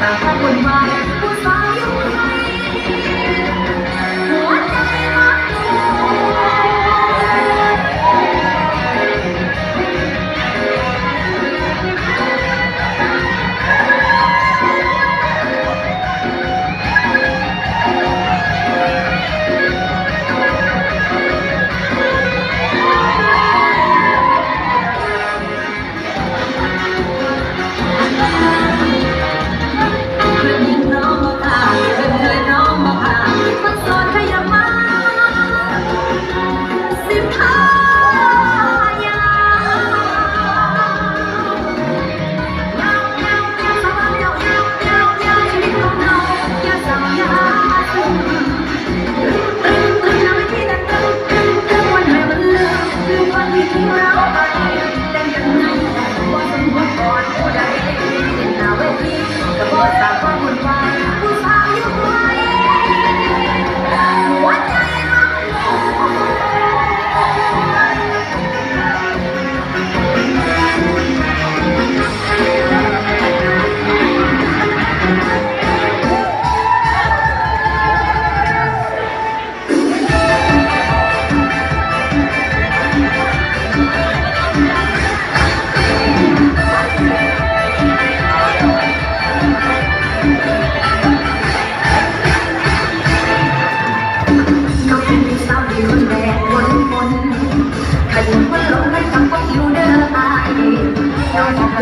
Bà ta quên.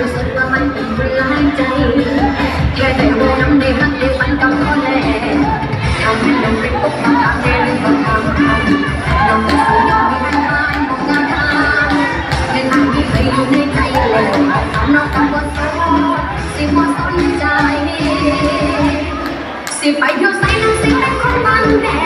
รู้สึกวามันเป็นเรือให้ใจ แค่ได้ว่น้ำในรักในฝันก็พอแล้ทำให้ลงเป็นปุ๊บมาตาเรื่อกำทันลงเป็นสิ่งไม่มองทางเป็นอัที่เคยอยู่ในใจเลยทำนอกจากบทสวดสิบทสนใจสิไปอยู่ใส่น้ำสิเป็นคนบ้างแดด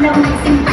não